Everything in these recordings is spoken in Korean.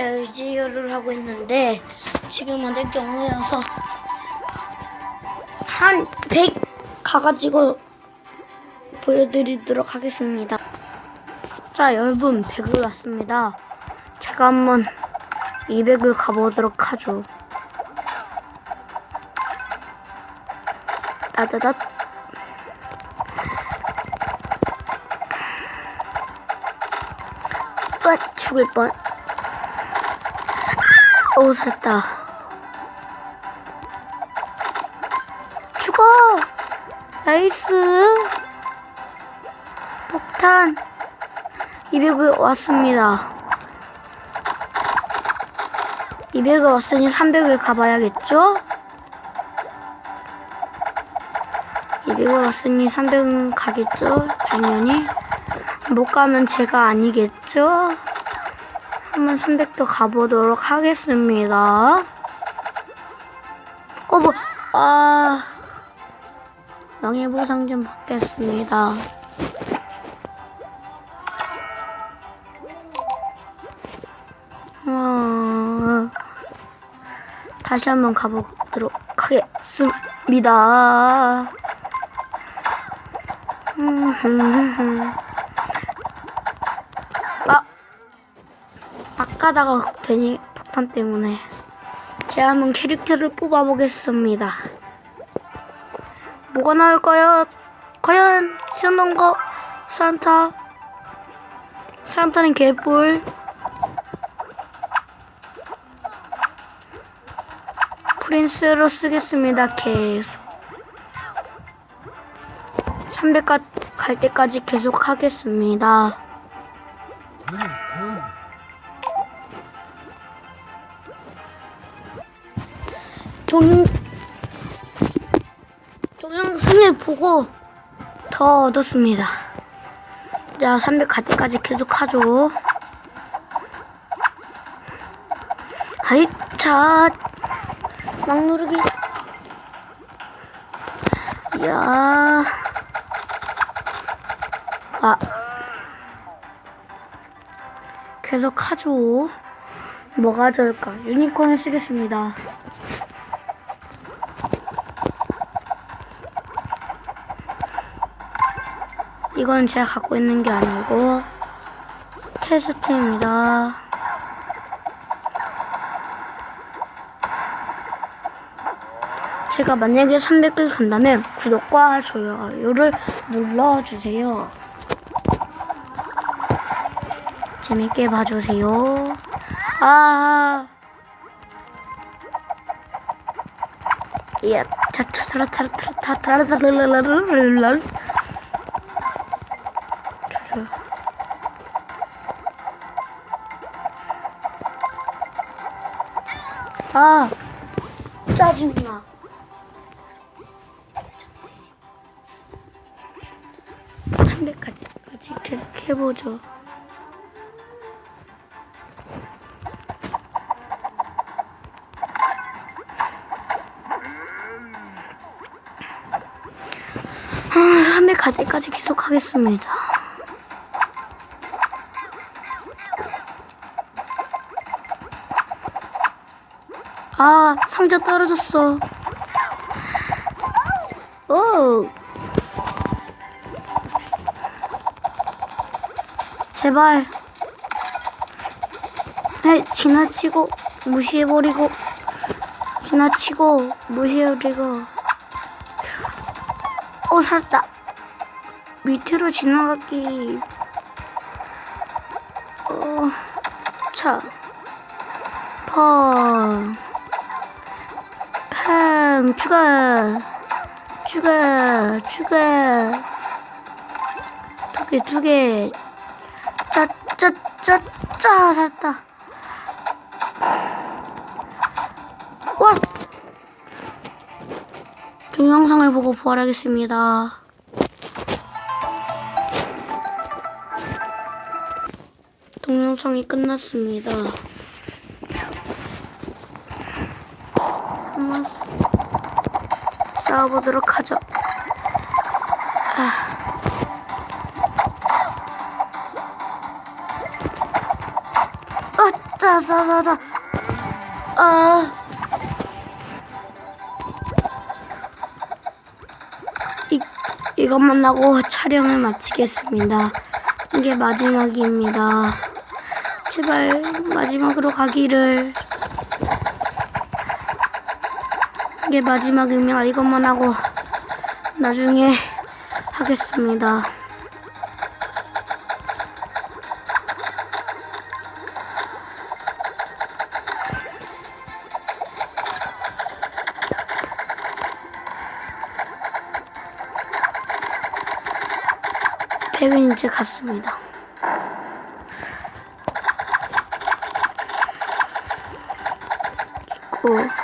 제가 의지를 하고 있는데 지금 만들 경우여서 한 100 가가지고 보여드리도록 하겠습니다. 자 여러분 100을 왔습니다. 제가 한번 200을 가보도록 하죠. 따다닥 아, 죽을 뻔. 오, 살았다. 죽어! 나이스! 폭탄! 200을 왔습니다. 200을 왔으니 300을 가봐야겠죠? 200을 왔으니 300은 가겠죠? 당연히. 못 가면 제가 아니겠죠? 한번 300도 가보도록 하겠습니다. 어, 뭐, 아, 명예보상 좀 받겠습니다. 어, 다시 한번 가보도록 하겠습니다. 음, 아, 아까다가 괜히 폭탄 때문에 제가 한번 캐릭터를 뽑아보겠습니다. 뭐가 나올까요? 과연 시원한거 산타 산타는 개뿔 프린스로 쓰겠습니다. 계속 300가 갈 때까지 계속 하겠습니다. 동영 동영상을 보고 더 얻었습니다. 자, 300 갈 때까지 계속 하죠. 하이, 차, 막 누르기. 야, 아, 계속 하죠. 뭐가 좋을까? 유니콘을 쓰겠습니다. 이건 제가 갖고 있는 게 아니고 테스트입니다. 제가 만약에 300을 간다면 구독과 좋아요를 눌러주세요. 재밌게 봐주세요. 아, 예, 차차 차라 차라 차라 차라 차라 차라 차라 아, 짜증나. 한백까지 계속 해보죠. 아, 300갈 때까지 계속 하겠습니다. 아, 상자 떨어졌어. 오. 제발. 네, 지나치고, 무시해버리고, 지나치고, 무시해버리고. 오, 살았다. 밑으로 지나가기. 어, 차. 펑. 팡 추가 추가 추가 두개 두개. 짜짜짜짜 살았다 와. 동영상을 보고 부활하겠습니다. 동영상이 끝났습니다 한번 싸워보도록 하죠. 아. 어, 자자자자 아 이, 이것만 하고 촬영을 마치겠습니다. 이게 마지막입니다. 제발 마지막으로 가기를. 이게 마지막이면 이것만 하고 나중에 하겠습니다. 퇴근 이제 갔습니다. 있고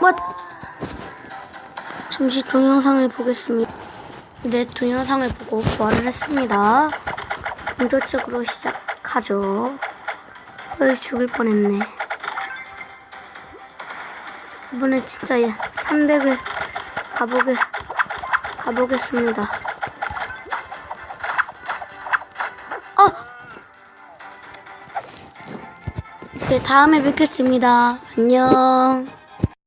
뭐 잠시 동영상을 보겠습니다. 네, 동영상을 보고 부활을 했습니다. 본격적으로 시작하죠. 헐, 죽을 뻔했네. 이번에 진짜 300을 가보게, 가보겠습니다. 네, 다음에 뵙겠습니다. 안녕.